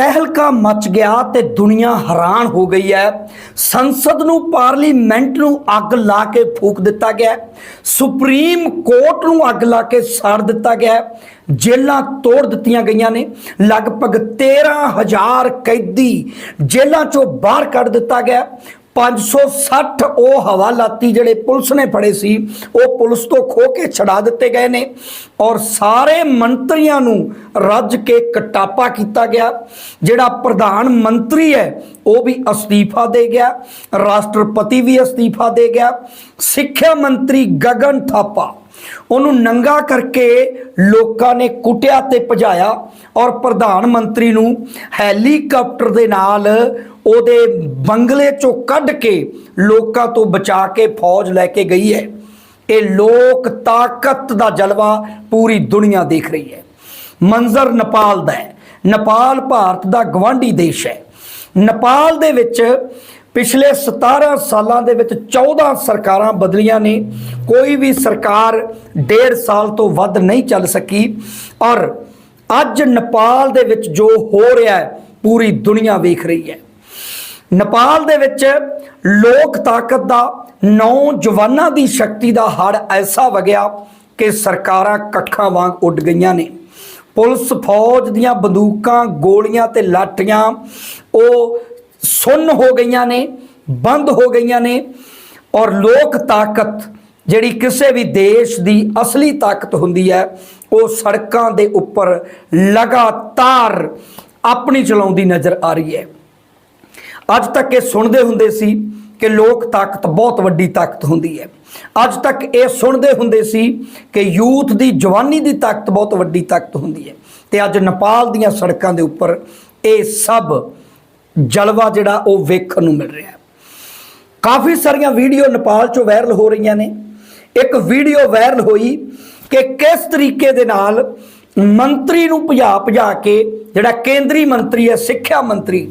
ਤਹਿਲਕਾ much ਗਿਆ ਤੇ ਦੁਨੀਆ ਹੈਰਾਨ ਹੋ ਗਈ ਹੈ। ਸੰਸਦ ਨੂੰ, ਪਾਰਲੀਮੈਂਟ ਨੂੰ ਅੱਗ ਲਾ ਕੇ ਫੂਕ ਦਿੱਤਾ ਗਿਆ ਸੁਪਰੀਮ ਕੋਰਟ ਨੂੰ ਅੱਗ ਲਾ ਕੇ ਸਾੜ ਦਿੱਤਾ ਗਿਆ ਜੇਲਾਂ ਤੋੜ ਦਿੱਤੀਆਂ ਗਈਆਂ ਨੇ। ਲਗਭਗ 13000 ਕੈਦੀ ਜੇਲਾਂ ਚੋਂ ਬਾਹਰ ਕੱਢ ਦਿੱਤਾ ਗਿਆ 560 ਉਹ ਹਵਾਲਾਤੀ ਜਿਹੜੇ ਪੁਲਿਸ ਨੇ ਫੜੇ ਸੀ, ਉਹ ਪੁਲਿਸ ਤੋਂ ਖੋ ਕੇ ਛਡਾ ਦਿੱਤੇ ਗਏ ਨੇ ਔਰ ਸਾਰੇ ਮੰਤਰੀਆਂ ਨੂੰ ਰੱਜ ਕੇ ਕਟਾਪਾ ਕੀਤਾ ਗਿਆ, ਜਿਹੜਾ ਪ੍ਰਧਾਨ ਮੰਤਰੀ ਹੈ, ਉਹ ਵੀ ਅਸਤੀਫਾ ਦੇ ਗਿਆ, ਰਾਸ਼ਟਰਪਤੀ ਵੀ ਅਸਤੀਫਾ ਦੇ ਗਿਆ, ਸਿੱਖਿਆ ਮੰਤਰੀ ਗਗਨ ਥਾਪਾ, ਉਹਨੂੰ ਨੰਗਾ ਕਰਕੇ ਲੋਕਾਂ ਨੇ ਕੁੱਟਿਆ ਤੇ ਭਜਾਇਆ ਔਰ ਪ੍ਰਧਾਨ ਮੰਤਰੀ ਨੂੰ ਹੈਲੀਕਾਪਟਰ ਦੇ ਨਾਲ ਉਹਦੇ ਬੰਗਲੇ ਚੋਂ ਕੱਢ ਕੇ ਲੋਕਾਂ ਤੋਂ ਬਚਾ ਕੇ ਫੌਜ ਲੈ ਕੇ ਗਈ ਹੈ। ਇਹ ਲੋਕ ਤਾਕਤ ਦਾ ਜਲਵਾ ਪੂਰੀ ਦੁਨੀਆ ਦੇਖ ਰਹੀ ਹੈ। ਮੰਜ਼ਰ ਨੇਪਾਲ ਦਾ ਹੈ। ਨੇਪਾਲ ਭਾਰਤ ਦਾ ਗਵਾਂਢੀ ਦੇਸ਼ ਹੈ। ਨੇਪਾਲ ਦੇ ਵਿੱਚ ਪਿਛਲੇ 17 ਸਾਲਾਂ ਦੇ ਵਿੱਚ 14 ਸਰਕਾਰਾਂ ਬਦਲੀਆਂ ਨੇ। ਕੋਈ ਵੀ ਸਰਕਾਰ ਡੇਢ ਸਾਲ ਤੋਂ ਵੱਧ ਨਹੀਂ ਚੱਲ ਸਕੀ। ਔਰ ਅੱਜ ਨੇਪਾਲ ਦੇ ਵਿੱਚ ਜੋ ਹੋ ਰਿਹਾ ਹੈ, ਪੂਰੀ ਦੁਨੀਆ ਵੇਖ ਰਹੀ ਹੈ। ਨੇਪਾਲ ਦੇ ਵਿੱਚ ਲੋਕ ਤਾਕਤ ਦਾ, ਨੌਜਵਾਨਾਂ ਦੀ ਸ਼ਕਤੀ ਦਾ ਹੜ ਐਸਾ ਵਗਿਆ ਕਿ ਸਰਕਾਰਾਂ ਕੱਖਾਂ ਵਾਂਗ ਉੱਡ ਗਈਆਂ ਨੇ। ਪੁਲਿਸ ਫੌਜ ਦੀਆਂ ਬੰਦੂਕਾਂ, ਗੋਲੀਆਂ ਤੇ ਲਾਠੀਆਂ ਉਹ ਸੁੰਨ ਹੋ ਗਈਆਂ ਨੇ, ਬੰਦ ਹੋ ਗਈਆਂ ਨੇ ਔਰ ਲੋਕ ਤਾਕਤ ਜਿਹੜੀ ਕਿਸੇ ਵੀ ਦੇਸ਼ ਦੀ ਅਸਲੀ ਤਾਕਤ ਹੁੰਦੀ ਹੈ, ਉਹ ਸੜਕਾਂ ਦੇ ਉੱਪਰ ਲਗਾਤਾਰ ਆਪਣੀ ਚਲਾਉਂਦੀ ਨਜ਼ਰ ਆ ਰਹੀ ਹੈ। ਅੱਜ ਤੱਕ ਇਹ ਸੁਣਦੇ ਹੁੰਦੇ ਸੀ ਕਿ ਲੋਕ ਤਾਕਤ ਬਹੁਤ ਵੱਡੀ ਤਾਕਤ ਹੁੰਦੀ ਹੈ। ਅੱਜ ਤੱਕ ਇਹ ਸੁਣਦੇ ਹੁੰਦੇ ਸੀ ਕਿ ਯੂਥ ਦੀ ਜਵਾਨੀ ਦੀ ਤਾਕਤ ਬਹੁਤ ਵੱਡੀ ਤਾਕਤ ਹੁੰਦੀ ਹੈ। ਤੇ ਅੱਜ ਨੇਪਾਲ ਦੀਆਂ ਸੜਕਾਂ ਦੇ ਉੱਪਰ ਇਹ ਸਭ ਜਲਵਾ ਜਿਹੜਾ ਉਹ ਵੇਖਣ ਨੂੰ ਮਿਲ ਰਿਹਾ ਕਾਫੀ ਸਾਰੀਆਂ ਵੀਡੀਓ ਨੇਪਾਲ 'ਚੋਂ ਵਾਇਰਲ ਹੋ ਰਹੀਆਂ ਨੇ। ਇੱਕ ਵੀਡੀਓ ਵਾਇਰਲ ਹੋਈ ਕਿ ਕਿਸ ਤਰੀਕੇ ਦੇ ਨਾਲ ਮੰਤਰੀ ਨੂੰ ਭਜਾ ਭਜਾ ਕੇ ਜਿਹੜਾ ਕੇਂਦਰੀ ਮੰਤਰੀ ਹੈ, ਸਿੱਖਿਆ ਮੰਤਰੀ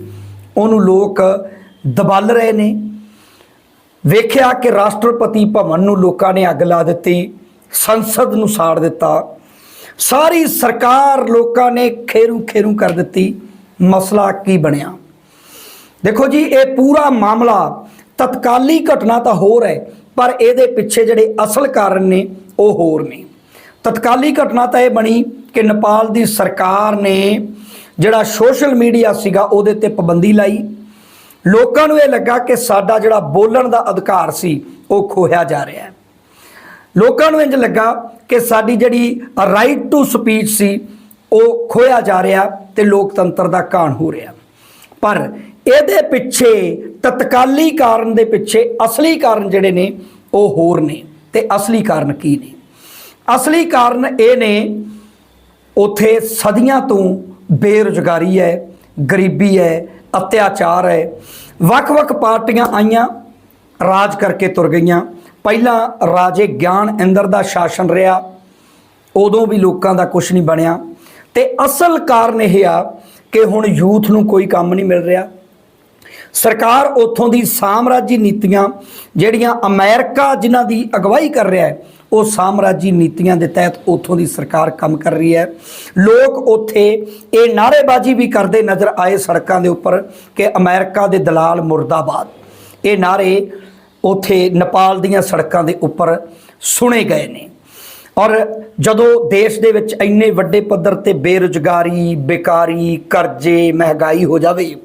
ਉਹਨੂੰ ਲੋਕ ਦਬਲ ਰਹੇ ਨੇ। ਵੇਖਿਆ ਕਿ ਰਾਸ਼ਟਰਪਤੀ ਭਵਨ ਨੂੰ ਲੋਕਾਂ ਨੇ ਅੱਗ ਲਾ ਦਿੱਤੀ, ਸੰਸਦ ਨੂੰ ਸਾੜ ਦਿੱਤਾ। ਸਾਰੀ ਸਰਕਾਰ ਲੋਕਾਂ ਨੇ ਖੇਰੂ ਖੇਰੂ ਕਰ ਦਿੱਤੀ। ਮਸਲਾ ਕੀ ਬਣਿਆ? ਦੇਖੋ ਜੀ, ਇਹ ਪੂਰਾ ਮਾਮਲਾ ਤਤਕਾਲੀ ਘਟਨਾ ਤਾਂ ਹੋਰ ਹੈ ਪਰ ਇਹਦੇ ਪਿੱਛੇ ਜਿਹੜੇ ਅਸਲ ਕਾਰਨ ਨੇ, ਉਹ ਹੋਰ ਨੇ। ਤਤਕਾਲੀ ਘਟਨਾ ਤਾਂ ਇਹ ਬਣੀ ਕਿ ਨੇਪਾਲ ਦੀ ਸਰਕਾਰ ਨੇ ਜਿਹੜਾ ਸੋਸ਼ਲ ਮੀਡੀਆ ਸੀਗਾ ਉਹਦੇ ਤੇ ਪਾਬੰਦੀ ਲਾਈ। ਲੋਕਾਂ ਨੂੰ ਇਹ ਲੱਗਾ ਕਿ ਸਾਡਾ ਜਿਹੜਾ ਬੋਲਣ ਦਾ ਅਧਿਕਾਰ ਸੀ, ਉਹ ਖੋਹਿਆ ਜਾ ਰਿਹਾ ਹੈ। ਲੋਕਾਂ ਨੂੰ ਇੰਜ ਲੱਗਾ ਕਿ ਸਾਡੀ ਜਿਹੜੀ ਰਾਈਟ ਟੂ ਸਪੀਚ ਸੀ, ਉਹ ਖੋਇਆ ਜਾ ਰਿਹਾ ਤੇ ਲੋਕਤੰਤਰ ਦਾ ਕਾਣ ਹੋ ਰਿਹਾ। ਪਰ ਇਹਦੇ ਪਿੱਛੇ ਤਤਕਾਲੀ ਕਾਰਨ ਦੇ ਪਿੱਛੇ ਅਸਲੀ ਕਾਰਨ ਜਿਹੜੇ ਨੇ, ਉਹ ਹੋਰ ਨੇ ਤੇ ਅਸਲੀ ਕਾਰਨ ਕੀ ਨੇ? ਅਸਲੀ ਕਾਰਨ ਇਹ ਨੇ, ਉਥੇ ਸਦੀਆਂ ਤੋਂ ਬੇਰੁਜ਼ਗਾਰੀ ਹੈ, ਗਰੀਬੀ ਹੈ, ਅਤਿਆਚਾਰ ਹੈ। ਵੱਖ-ਵੱਖ ਪਾਰਟੀਆਂ ਆਈਆਂ, ਰਾਜ ਕਰਕੇ ਤੁਰ ਗਈਆਂ। ਪਹਿਲਾਂ ਰਾਜੇ ਗਿਆਨ ਇੰਦਰ ਦਾ ਸ਼ਾਸਨ ਰਿਹਾ, ਉਦੋਂ ਵੀ ਲੋਕਾਂ ਦਾ ਕੁਝ ਨਹੀਂ ਬਣਿਆ। ਤੇ ਅਸਲ ਕਾਰਨ ਇਹ ਆ ਕਿ ਹੁਣ ਯੂਥ ਨੂੰ ਕੋਈ ਕੰਮ ਨਹੀਂ ਮਿਲ ਰਿਹਾ। ਸਰਕਾਰ ਉਥੋਂ ਦੀ ਸਾਮਰਾਜੀ ਨੀਤੀਆਂ ਜਿਹੜੀਆਂ ਅਮਰੀਕਾ ਜਿਨ੍ਹਾਂ ਦੀ ਅਗਵਾਈ ਕਰ ਰਿਹਾ ਹੈ ਉਹ ਸਾਮਰਾਜੀ ਨੀਤੀਆਂ ਦੇ ਤਹਿਤ ਉਥੋਂ ਦੀ ਸਰਕਾਰ ਕੰਮ ਕਰ ਰਹੀ ਹੈ। ਲੋਕ ਉਥੇ ਇਹ ਨਾਅਰੇਬਾਜ਼ੀ ਵੀ ਕਰਦੇ ਨਜ਼ਰ ਆਏ ਸੜਕਾਂ ਦੇ ਉੱਪਰ ਕਿ ਅਮਰੀਕਾ ਦੇ ਦਲਾਲ ਮੁਰਦਾਬਾਦ। ਇਹ ਨਾਰੇ ਉਥੇ ਨੇਪਾਲ ਦੀਆਂ ਸੜਕਾਂ ਦੇ ਉੱਪਰ ਸੁਣੇ ਗਏ ਨੇ। ਔਰ ਜਦੋਂ ਦੇਸ਼ ਦੇ ਵਿੱਚ ਇੰਨੇ ਵੱਡੇ ਪੱਧਰ ਤੇ ਬੇਰੁਜ਼ਗਾਰੀ, ਬੇਕਾਰੀ, ਕਰਜ਼ੇ, ਮਹਿੰਗਾਈ ਹੋ ਜਾਵੇ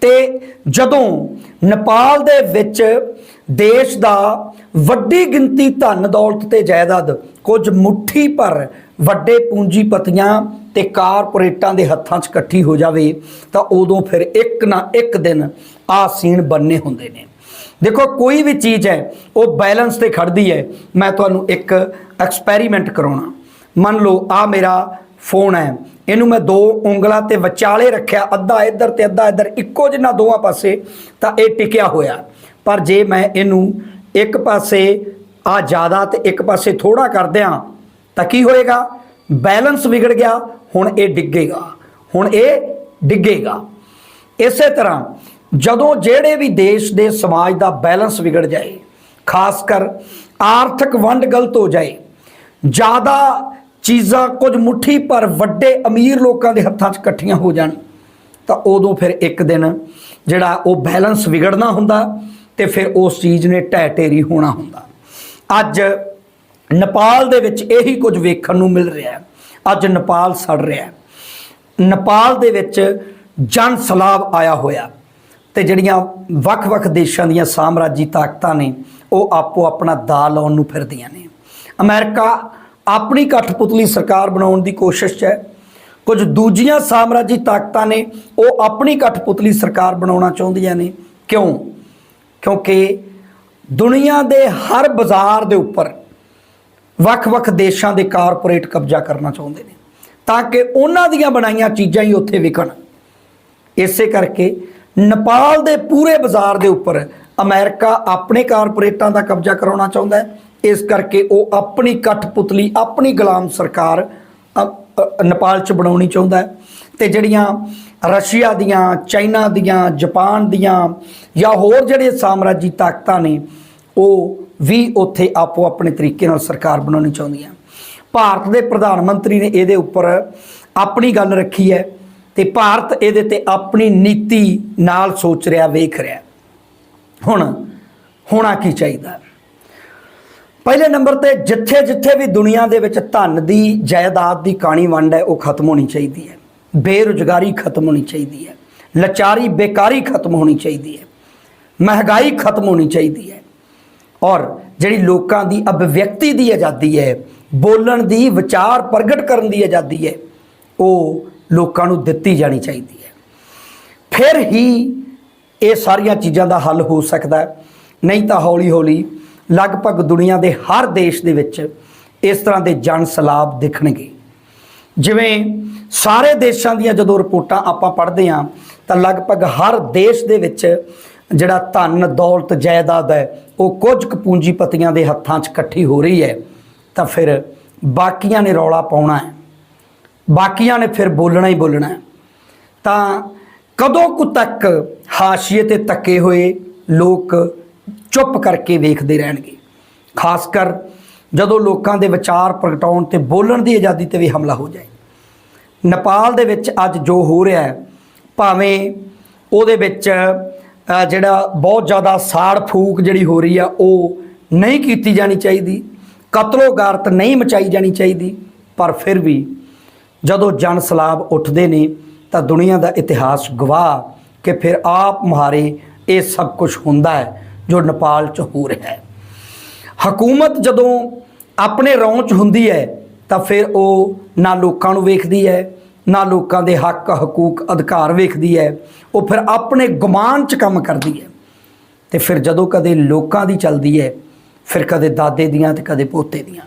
ਤੇ ਜਦੋਂ ਨੇਪਾਲ ਦੇ ਵਿੱਚ ਦੇਸ਼ ਦਾ ਵੱਡੀ ਗਿਣਤੀ ਧਨ ਦੌਲਤ ਤੇ ਜਾਇਦਾਦ, ਕੁਝ ਮੁੱਠੀ ਪਰ ਵੱਡੇ ਪੂੰਜੀਪਤੀਆਂ ਤੇ ਕਾਰਪੋਰੇਟਾਂ ਦੇ ਹੱਥਾਂ 'ਚ ਇਕੱਠੀ ਹੋ ਜਾਵੇ, ਤਾਂ ਉਦੋਂ ਫਿਰ ਇੱਕ ਨਾ ਇੱਕ ਦਿਨ ਆ ਸੀਨ ਬੰਨੇ ਹੁੰਦੇ ਨੇ। ਦੇਖੋ, ਕੋਈ ਵੀ ਚੀਜ਼ ਹੈ, ਉਹ ਬੈਲੈਂਸ ਤੇ ਖੜਦੀ ਹੈ। ਮੈਂ ਤੁਹਾਨੂੰ ਇੱਕ ਐਕਸਪੈਰੀਮੈਂਟ ਕਰਾਉਣਾ। ਮੰਨ ਲਓ ਆ ਮੇਰਾ ਫੋਨ ਹੈ। ਇਹਨੂੰ ਮੈਂ ਦੋ ਉਂਗਲਾਂ ਤੇ ਵਿਚਾਲੇ ਰੱਖਿਆ, ਅੱਧਾ ਇੱਧਰ ਤੇ ਅੱਧਾ ਇੱਧਰ, ਇੱਕੋ ਜਿੰਨਾ ਦੋਵਾਂ ਪਾਸੇ, ਤਾਂ ਇਹ ਟਿਕਿਆ ਹੋਇਆ। ਪਰ ਜੇ ਮੈਂ ਇਹਨੂੰ ਇੱਕ ਪਾਸੇ ਆ ਜ਼ਿਆਦਾ ਤੇ ਇੱਕ ਪਾਸੇ ਥੋੜਾ ਕਰ ਦਿਆਂ, ਤਾਂ ਕੀ ਹੋਏਗਾ? ਬੈਲੈਂਸ ਵਿਗੜ ਗਿਆ, ਹੁਣ ਇਹ ਡਿੱਗੇਗਾ, ਹੁਣ ਇਹ ਡਿੱਗੇਗਾ। ਇਸੇ ਤਰ੍ਹਾਂ ਜਦੋਂ ਜਿਹੜੇ ਵੀ ਦੇਸ਼ ਦੇ ਸਮਾਜ ਦਾ ਬੈਲੈਂਸ ਵਿਗੜ ਜਾਏ, ਖਾਸ ਕਰ ਆਰਥਿਕ ਵੰਡ ਗਲਤ ਹੋ ਜਾਏ, ਜ਼ਿਆਦਾ ਚੀਜ਼ਾਂ ਕੁਝ ਮੁੱਠੀ ਪਰ ਵੱਡੇ ਅਮੀਰ ਲੋਕਾਂ ਦੇ ਹੱਥਾਂ 'ਚ ਇਕੱਠੀਆਂ ਹੋ ਜਾਣ, ਤਾਂ ਉਦੋਂ ਫਿਰ ਇੱਕ ਦਿਨ ਜਿਹੜਾ ਉਹ ਬੈਲੈਂਸ ਵਿਗੜਨਾ ਹੁੰਦਾ ਤੇ ਫਿਰ ਉਸ ਚੀਜ਼ ਨੇ ਢਹਿ ਢੇਰੀ ਹੋਣਾ ਹੁੰਦਾ। ਅੱਜ ਨੇਪਾਲ ਦੇ ਵਿੱਚ ਇਹੀ ਕੁਝ ਵੇਖਣ ਨੂੰ ਮਿਲ ਰਿਹਾ ਹੈ। ਅੱਜ ਨੇਪਾਲ ਸੜ ਰਿਹਾ ਹੈ। ਨੇਪਾਲ ਦੇ ਵਿੱਚ ਜਨ ਸਲਾਬ ਆਇਆ ਹੋਇਆ ਤੇ ਜਿਹੜੀਆਂ ਵੱਖ-ਵੱਖ ਦੇਸ਼ਾਂ ਦੀਆਂ ਸਾਮਰਾਜੀ ਤਾਕਤਾਂ ਨੇ, ਉਹ ਆਪੋ ਆਪਣਾ ਦਾ ਲਾਉਣ ਨੂੰ ਫਿਰਦੀਆਂ ਨੇ। ਅਮਰੀਕਾ ਆਪਣੀ ਕਠਪੁਤਲੀ ਸਰਕਾਰ ਬਣਾਉਣ ਦੀ ਕੋਸ਼ਿਸ਼ 'ਚ ਹੈ। ਕੁਝ ਦੂਜੀਆਂ ਸਾਮਰਾਜੀ ਤਾਕਤਾਂ ਨੇ, ਉਹ ਆਪਣੀ ਕਠਪੁਤਲੀ ਸਰਕਾਰ ਬਣਾਉਣਾ ਚਾਹੁੰਦੀਆਂ ਨੇ। ਕਿਉਂ? ਕਿਉਂਕਿ ਦੁਨੀਆ ਦੇ ਹਰ ਬਾਜ਼ਾਰ ਦੇ ਉੱਪਰ ਵੱਖ-ਵੱਖ ਦੇਸ਼ਾਂ ਦੇ ਕਾਰਪੋਰੇਟ ਕਬਜ਼ਾ ਕਰਨਾ ਚਾਹੁੰਦੇ ਨੇ ਤਾਂ ਕਿ ਉਹਨਾਂ ਦੀਆਂ ਬਣਾਈਆਂ ਚੀਜ਼ਾਂ ਹੀ ਉੱਥੇ ਵਿਕਣ। ਇਸੇ ਕਰਕੇ ਨੇਪਾਲ ਦੇ ਪੂਰੇ ਬਾਜ਼ਾਰ ਦੇ ਉੱਪਰ ਅਮਰੀਕਾ ਆਪਣੇ ਕਾਰਪੋਰੇਟਾਂ ਦਾ ਕਬਜ਼ਾ ਕਰਾਉਣਾ ਚਾਹੁੰਦਾ ਹੈ। ਇਸ ਕਰਕੇ ਉਹ ਆਪਣੀ ਕਠਪੁਤਲੀ, ਆਪਣੀ ਗੁਲਾਮ ਸਰਕਾਰ ਨੇਪਾਲ 'ਚ ਬਣਾਉਣੀ ਚਾਹੁੰਦਾ ਹੈ। ਤੇ ਜਿਹੜੀਆਂ ਰਸ਼ੀਆ ਦੀਆਂ, ਚਾਈਨਾ ਦੀਆਂ, ਜਾਪਾਨ ਦੀਆਂ ਜਾਂ ਹੋਰ ਜਿਹੜੇ ਸਾਮਰਾਜੀ ਤਾਕਤਾਂ ਨੇ, ਉਹ ਵੀ ਉੱਥੇ ਆਪੋ ਆਪਣੇ ਤਰੀਕੇ ਨਾਲ ਸਰਕਾਰ ਬਣਾਉਣੀ ਚਾਹੁੰਦੀਆਂ ਭਾਰਤ ਦੇ ਪ੍ਰਧਾਨ ਮੰਤਰੀ ਨੇ ਇਹਦੇ ਉੱਪਰ ਆਪਣੀ ਗੱਲ ਰੱਖੀ ਹੈ ਤੇ ਭਾਰਤ ਇਹਦੇ ਤੇ ਆਪਣੀ ਨੀਤੀ ਨਾਲ ਸੋਚ ਰਿਹਾ, ਵੇਖ ਰਿਹਾ ਹੁਣ, ਹੋਣਾ ਕੀ ਚਾਹੀਦਾ ਪਹਿਲੇ ਨੰਬਰ ਤੇ ਜਿੱਥੇ ਜਿੱਥੇ ਵੀ ਦੁਨੀਆ ਦੇ ਵਿੱਚ ਧਨ ਦੀ ਜਾਇਦਾਦ ਦੀ ਕਾਣੀ ਵੰਡ ਹੈ, ਉਹ ਖਤਮ ਹੋਣੀ ਚਾਹੀਦੀ ਹੈ। ਬੇਰੁਜ਼ਗਾਰੀ ਖਤਮ ਹੋਣੀ ਚਾਹੀਦੀ ਹੈ। ਲਾਚਾਰੀ, ਬੇਕਾਰੀ ਖਤਮ ਹੋਣੀ ਚਾਹੀਦੀ ਹੈ। ਮਹਿੰਗਾਈ ਖਤਮ ਹੋਣੀ ਚਾਹੀਦੀ ਹੈ। ਔਰ ਜਿਹੜੀ ਲੋਕਾਂ ਦੀ ਅਭਿਵਿਅਕਤੀ ਦੀ ਆਜ਼ਾਦੀ ਹੈ, ਬੋਲਣ ਦੀ, ਵਿਚਾਰ ਪ੍ਰਗਟ ਕਰਨ ਦੀ ਆਜ਼ਾਦੀ ਹੈ, ਉਹ ਲੋਕਾਂ ਨੂੰ ਦਿੱਤੀ ਜਾਣੀ ਚਾਹੀਦੀ ਹੈ। ਫਿਰ ਹੀ ਇਹ ਸਾਰੀਆਂ ਚੀਜ਼ਾਂ ਦਾ ਹੱਲ ਹੋ ਸਕਦਾ ਹੈ। ਨਹੀਂ ਤਾਂ ਹੌਲੀ-ਹੌਲੀ ਲਗਭਗ ਦੁਨੀਆ ਦੇ ਹਰ ਦੇਸ਼ ਦੇ ਵਿੱਚ ਇਸ ਤਰ੍ਹਾਂ ਦੇ ਜਨ ਸਲਾਬ ਦਿਖਣਗੇ। ਜਿਵੇਂ ਸਾਰੇ ਦੇਸ਼ਾਂ ਦੀਆਂ ਜਦੋਂ ਰਿਪੋਰਟਾਂ ਆਪਾਂ ਪੜ੍ਹਦੇ ਹਾਂ, ਤਾਂ ਲਗਭਗ ਹਰ ਦੇਸ਼ ਦੇ ਵਿੱਚ ਜਿਹੜਾ ਧਨ, ਦੌਲਤ, ਜਾਇਦਾਦ ਹੈ, ਉਹ ਕੁਝ ਕੁ ਪੂੰਜੀਪਤੀਆਂ ਦੇ ਹੱਥਾਂ 'ਚ ਇਕੱਠੀ ਹੋ ਰਹੀ ਹੈ। ਤਾਂ ਫਿਰ ਬਾਕੀਆਂ ਨੇ ਰੌਲਾ ਪਾਉਣਾ ਹੈ। ਬਾਕੀਆਂ ਨੇ ਫਿਰ ਬੋਲਣਾ ਹੀ ਬੋਲਣਾ ਹੈ। ਤਾਂ ਕਦੋਂ ਕੁ ਤੱਕ ਹਾਸ਼ੀਏ ਤੇ ਤੱਕੇ ਹੋਏ ਲੋਕ ਚੁੱਪ ਕਰਕੇ ਵੇਖਦੇ ਰਹਿਣਗੇ? ਖਾਸ ਕਰ ਜਦੋਂ ਲੋਕਾਂ ਦੇ ਵਿਚਾਰ ਪ੍ਰਗਟਾਉਣ ਤੇ ਬੋਲਣ ਦੀ ਆਜ਼ਾਦੀ ਤੇ ਵੀ ਹਮਲਾ ਹੋ ਜਾਏ। ਨੇਪਾਲ ਦੇ ਵਿੱਚ ਅੱਜ ਜੋ ਹੋ ਰਿਹਾ ਹੈ, ਭਾਵੇਂ ਉਹਦੇ ਵਿੱਚ ਜਿਹੜਾ ਬਹੁਤ ਜ਼ਿਆਦਾ ਸਾੜ ਫੂਕ ਜਿਹੜੀ ਹੋ ਰਹੀ ਆ, ਉਹ ਨਹੀਂ ਕੀਤੀ ਜਾਣੀ ਚਾਹੀਦੀ, ਕਤਲੋ ਗਾਰਤ ਨਹੀਂ ਮਚਾਈ ਜਾਣੀ ਚਾਹੀਦੀ, ਪਰ ਫਿਰ ਵੀ ਜਦੋਂ ਜਨ ਸਲਾਬ ਉੱਠਦੇ ਨੇ, ਤਾਂ ਦੁਨੀਆ ਦਾ ਇਤਿਹਾਸ ਗਵਾਹ ਕਿ ਫਿਰ ਆਪ ਮੁਹਾਰੇ ਇਹ ਸਭ ਕੁਝ ਹੁੰਦਾ ਹੈ ਜੋ ਨੇਪਾਲ 'ਚ ਹੋ ਰਿਹਾ ਹੈ। ਹਕੂਮਤ ਜਦੋਂ ਆਪਣੇ ਰੌਂ 'ਚ ਹੁੰਦੀ ਹੈ, ਤਾਂ ਫਿਰ ਉਹ ਨਾ ਲੋਕਾਂ ਨੂੰ ਵੇਖਦੀ ਹੈ, ਨਾ ਲੋਕਾਂ ਦੇ ਹੱਕ, ਹਕੂਕ, ਅਧਿਕਾਰ ਵੇਖਦੀ ਹੈ। ਉਹ ਫਿਰ ਆਪਣੇ ਗੁਮਾਨ 'ਚ ਕੰਮ ਕਰਦੀ ਹੈ। ਤੇ ਫਿਰ ਜਦੋਂ ਕਦੇ ਲੋਕਾਂ ਦੀ ਚੱਲਦੀ ਹੈ, ਫਿਰ ਕਦੇ ਦਾਦੇ ਦੀਆਂ ਤੇ ਕਦੇ ਪੋਤੇ ਦੀਆਂ।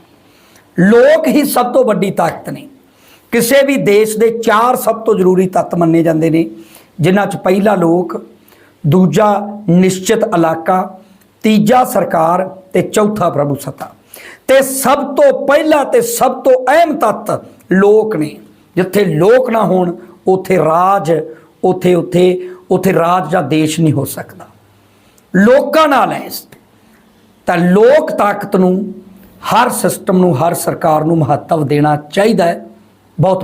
ਲੋਕ ਹੀ ਸਭ ਤੋਂ ਵੱਡੀ ਤਾਕਤ ਨੇ। ਕਿਸੇ ਵੀ ਦੇਸ਼ ਦੇ ਚਾਰ ਸਭ ਤੋਂ ਜ਼ਰੂਰੀ ਤੱਤ ਮੰਨੇ ਜਾਂਦੇ ਨੇ, ਜਿਨ੍ਹਾਂ 'ਚ ਪਹਿਲਾ ਲੋਕ, ਦੂਜਾ ਨਿਸ਼ਚਿਤ ਇਲਾਕਾ ਤੀਜਾ ਸਰਕਾਰ ਤੇ ਚੌਥਾ ਪ੍ਰਭੂ ਸੱਤਾ। ਤੇ ਸਭ ਤੋਂ ਪਹਿਲਾ ਤੇ ਸਭ ਤੋਂ ਅਹਿਮ ਤੱਤ ਲੋਕ ਨੇ। ਜਿੱਥੇ ਲੋਕ ਨਾ ਹੋਣ, ਉਥੇ ਰਾਜ, ਉਥੇ ਉਥੇ ਉਥੇ ਰਾਜ ਜਾਂ ਦੇਸ਼ ਨਹੀਂ ਹੋ ਸਕਦਾ। ਲੋਕਾਂ ਨਾਲ ਹੈ ਇਸ ਤਾਂ। ਲੋਕ ਤਾਕਤ ਨੂੰ, ਹਰ ਸਿਸਟਮ ਨੂੰ, ਹਰ ਸਰਕਾਰ ਨੂੰ ਮਹੱਤਵ ਦੇਣਾ ਚਾਹੀਦਾ ਹੈ। ਬਹੁਤ